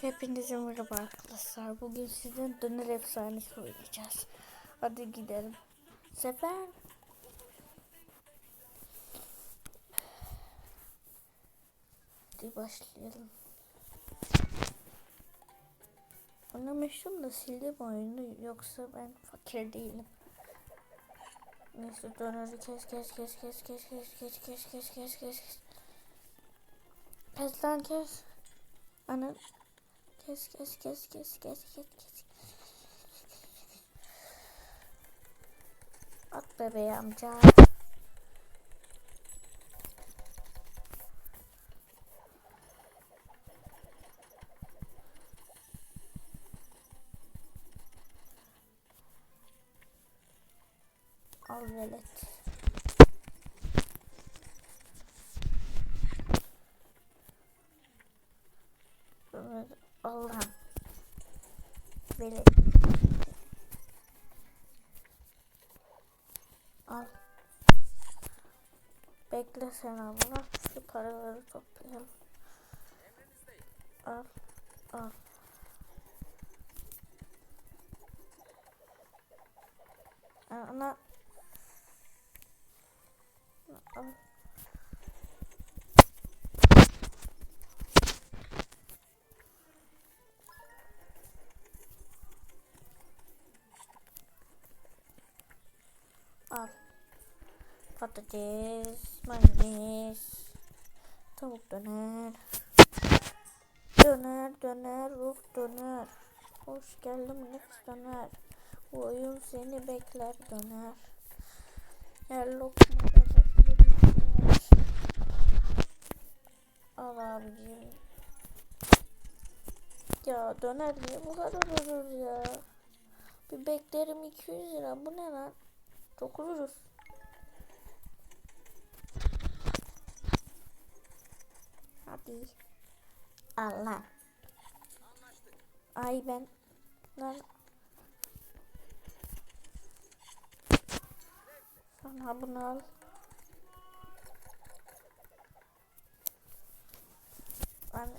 Hepinize merhaba arkadaşlar. Bugün sizden döner efsanesi oynayacağız. Hadi gidelim. Sefer. Hadi başlayalım. Oynamıştım da sildim oyunu. Yoksa ben fakir değilim. Neyse döneri kes kes kes kes kes kes kes kes kes kes kes. Kes lan kes. Ana Kes kes kes kes kes kes kes. At bebeği amca. Al velet. Velet. Al. Bekle sen abla. Şu paraları toplayalım. Al. Al. Ana. Al. Patates, mayonez, tavuk döner. Döner, döner, ruh döner. Hoş geldin nefis döner. Bu oyun seni bekler döner. Her döner. Al abicim. Ya döner niye bu kadar ucuz ya? Bir beklerim 200 lira. Bu ne lan? Çok ucuz. Hadi. Allah. Ay ben. Lan. Sana bunu al. Ben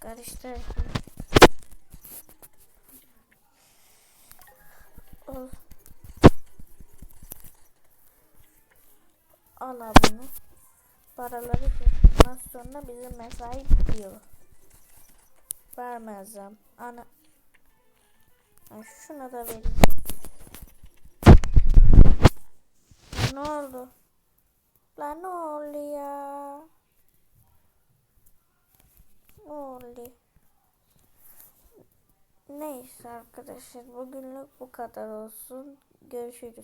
karıştır. Al. Al bunu. Paraları tuttuktan sonra bizim mesai bitiyor. Vermezsem. Ana. Ha, şuna da vereyim. Ne oldu? Lan ne oldu ya? Ne oldu? Neyse arkadaşlar bugünlük bu kadar olsun. Görüşürüz.